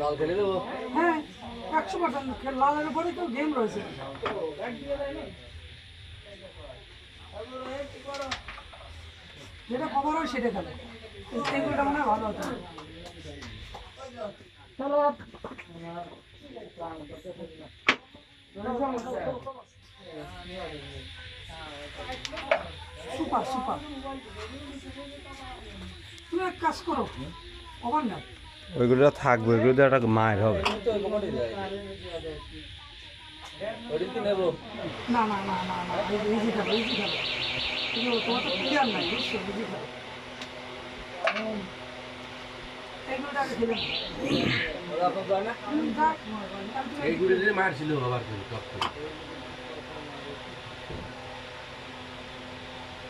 লাল খেলে দেবো? হ্যাঁ একশো পার্সেন্ট লালের উপরে তো গেম রয়েছে। যেটা কভার হয় সেটা খেলে। এগুলোটা মনে হয় ভালো হতো। চলো। Super super. তুমি এক কাজ করো কভার না ওইগুলো থাকবে ওইগুলো তো একটা মায়ের হবে। তো কমাটি যায় ওইটা কি নেব না না না না না ইজি খেলো ইজি খেলো কিন্তু তোমার তো ক্লিয়ার নাই বুঝছ? ইজি খেলো এগুলো আগে খেলে নাও। ওরা আপনার যায় না হুম, যাক, আমি তো এইগুলো যে মারছিল আবার করে টপ করে এগুলো মনে হয় টাইমার যাবে না রে। পায় না অবশ্য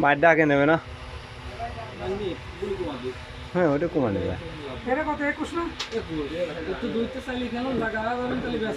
মায়ের ডাকে নেবে না? হ্যাঁ ওটা কমা নেবে। এরা কত একুশ না একটু দুইতে চাইলে কেন লাগা তাহলে ব্যাস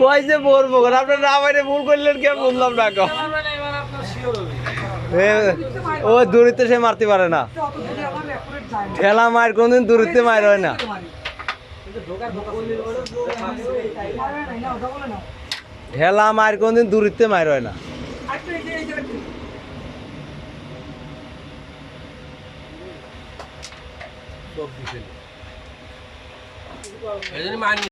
কয় যে বলব আপনার না বাইরে ভুল করলেন কে বললাম না ও দূরিতে সে মারতে পারে না। অত দূরে আমার রেকর্ড যায় না ঠেলা মার কোনদিন দূরিতে মার হয় না। ঠেলা মার কোনদিন দূরিতে মার হয় না। আরেকটু এই যে- এই যে একটু।